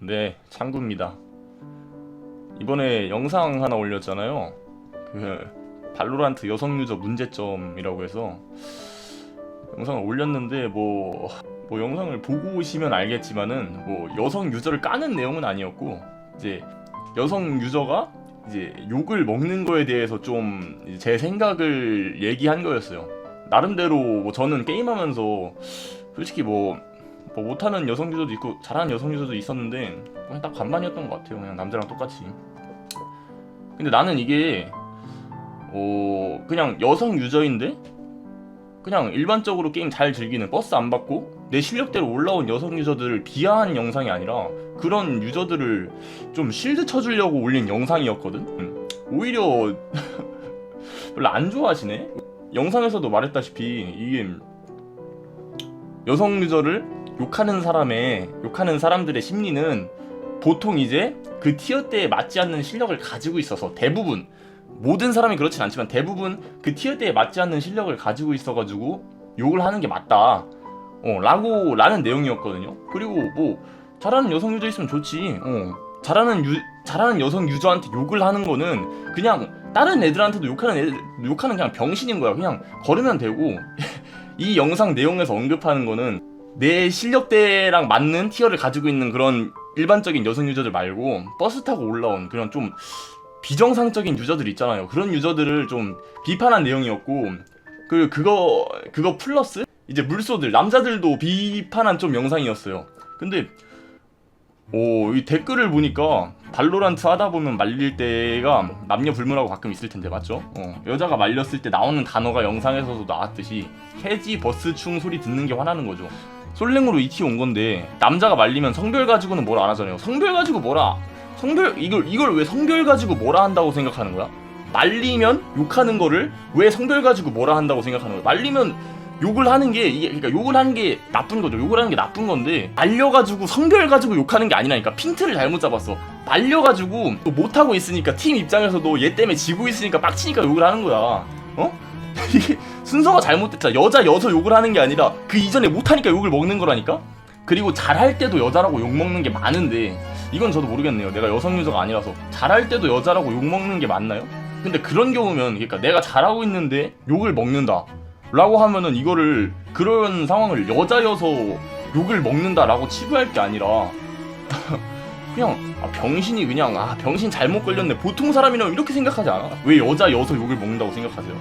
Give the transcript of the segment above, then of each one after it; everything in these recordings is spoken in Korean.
네, 창구입니다. 이번에 영상 하나 올렸잖아요. 그 발로란트 여성 유저 문제점이라고 해서 영상을 올렸는데 뭐, 뭐 영상을 보고 오시면 알겠지만은 뭐 여성 유저를 까는 내용은 아니었고 이제 여성 유저가 이제 욕을 먹는 거에 대해서 좀 제 생각을 얘기한 거였어요. 나름대로 뭐 저는 게임하면서 솔직히 뭐, 뭐 못하는 여성 유저도 있고 잘하는 여성 유저도 있었는데 그냥 딱 반반이었던 것 같아요. 그냥 남자랑 똑같이. 근데 나는 이게 어 그냥 여성 유저인데 그냥 일반적으로 게임 잘 즐기는 버스 안 받고 내 실력대로 올라온 여성 유저들을 비하한 영상이 아니라 그런 유저들을 좀 실드 쳐주려고 올린 영상이었거든. 음. 오히려 별로 안 좋아하시네. 영상에서도 말했다시피 이게 여성 유저를 욕하는 사람의 욕하는 사람들의 심리는 보통 이제 그 티어대에 맞지 않는 실력을 가지고 있어서 대부분 모든 사람이 그렇진 않지만 대부분 그 티어대에 맞지 않는 실력을 가지고 있어가지고 욕을 하는 게 맞다. 어, 라고 라는 내용이었거든요. 그리고 뭐 잘하는 여성 유저 있으면 좋지. 어, 잘하는 유 잘하는 여성 유저한테 욕을 하는 거는 그냥 다른 애들한테도 욕하는 애들 욕하는 그냥 병신인 거야. 그냥 걸으면 되고 이 영상 내용에서 언급하는 거는 내 실력대랑 맞는 티어를 가지고 있는 그런 일반적인 여성 유저들 말고 버스 타고 올라온 그런 좀 비정상적인 유저들 있잖아요. 그런 유저들을 좀 비판한 내용이었고 그 그거 그거 플러스 이제 물소들 남자들도 비판한 좀 영상이었어요. 근데 오, 이 댓글을 보니까 발로란트 하다 보면 말릴 때가 남녀 불문하고 가끔 있을 텐데 맞죠? 어, 여자가 말렸을 때 나오는 단어가 영상에서도 나왔듯이 해지 버스충 소리 듣는 게 화나는 거죠. 솔랭으로 이티 온 건데 남자가 말리면 성별 가지고는 뭐라 안 하잖아요. 성별 가지고 뭐라 성별 이걸 이걸 왜 성별 가지고 뭐라 한다고 생각하는 거야? 말리면 욕하는 거를 왜 성별 가지고 뭐라 한다고 생각하는 거야? 말리면 욕을 하는 게 이게 그러니까 욕을 하는 게 나쁜 거죠. 욕을 하는 게 나쁜 건데 말려가지고 성별 가지고 욕하는 게 아니라니까 핀트를 잘못 잡았어. 말려가지고 또 못하고 있으니까 팀 입장에서도 얘 때문에 지고 있으니까 빡치니까 욕을 하는 거야. 어? 이게 순서가 잘못됐다. 여자 여서 욕을 하는 게 아니라 그 이전에 못하니까 욕을 먹는 거라니까. 그리고 잘할 때도 여자라고 욕 먹는 게 많은데 이건 저도 모르겠네요. 내가 여성 유저가 아니라서 잘할 때도 여자라고 욕 먹는 게 맞나요? 근데 그런 경우면 그러니까 내가 잘하고 있는데 욕을 먹는다. 라고 하면은 이거를 그런 상황을 여자여서 욕을 먹는다라고 치부할 게 아니라 그냥 아, 병신이 그냥 아 병신 잘못 걸렸네 보통 사람이라면 이렇게 생각하지 않아 왜 여자 여서 욕을 먹는다고 생각하세요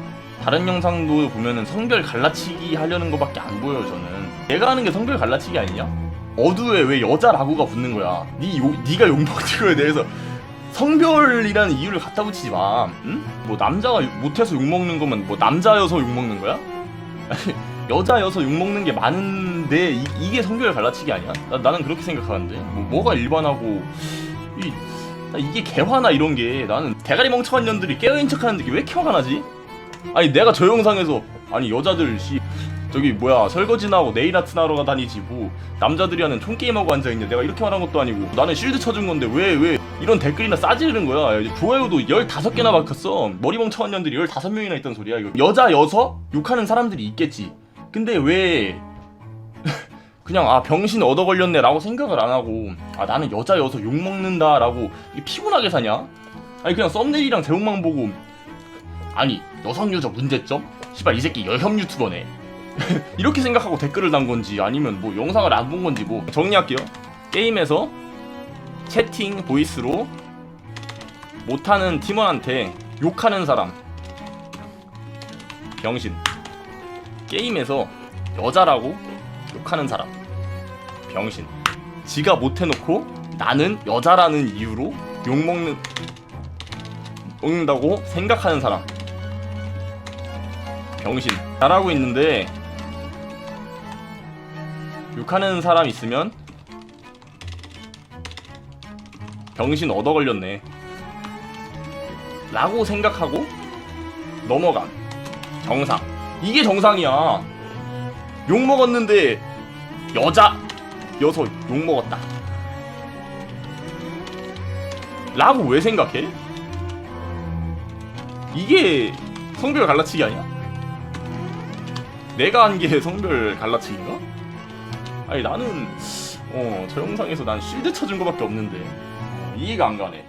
다른 영상도 보면은 성별 갈라치기 하려는 거밖에 안 보여요 저는 내가 하는 게 성별 갈라치기 아니냐 어두에 왜 여자라고가 붙는 거야 니 욕, 니가 욕먹는 거에 대해서 성별이라는 이유를 갖다 붙이지 마. 응? 뭐 남자가 욕- 못해서 욕 먹는 거면 뭐 남자여서 욕 먹는 거야? 아니, 여자여서 욕 먹는 게 많은 데 이, 게 성별 갈라치기 아니야? 나, 나는 그렇게 생각하는데. 뭐 뭐가 일반하고 이나 이게 개화나 이런 게 나는 대가리 멍청한 년들이 깨어있는 척하는데 이게 왜 이렇게 화가 나지? 아니 내가 저 영상에서 아니 여자들 씨 저기 뭐야 설거지나 하고 네일 아트나 하러 다니지 뭐 남자들이 하는 총게임하고 앉아있냐. 내가 이렇게 말한 것도 아니고. 나는 실드 쳐준 건데 왜 왜 이런 댓글이나 싸지르는 거야? 좋아요도 15개나 박혔어. 머리 멍청한 년들이 15명이나 있던 소리야 이거. 여자 여서 욕하는 사람들이 있겠지. 근데 왜 그냥 아 병신 얻어 걸렸네 라고 생각을 안 하고 아 나는 여자여서 욕 먹는다 라고 피곤하게 사냐? 아니 그냥 썸네일이랑 제목만 보고 아니 여성 유저 문제점? 씨발 이 새끼 여혐 유튜버네. 이렇게 생각하고 댓글을 단 건지 아니면 뭐 영상을 안 본 건지 뭐 정리할게요. 게임에서 채팅 보이스로 못하는 팀원한테 욕하는 사람. 병신. 게임에서 여자라고 욕하는 사람 병신 지가 못해놓고 나는 여자라는 이유로 욕먹는 먹는다고 생각하는 사람 병신 잘하고 있는데 욕하는 사람 있으면 병신 얻어 걸렸네. 라고 생각하고 넘어감. 정상. 이게 정상이야. 욕 먹었는데 여자 여서 욕 먹었다. 라고 왜 생각해? 이게 성별 갈라치기 아니야? 내가 한 게 성별 갈라치기인가? 아니 나는 어, 저 영상에서 난 쉴드 쳐준 거밖에 없는데 어, 이해가 안 가네.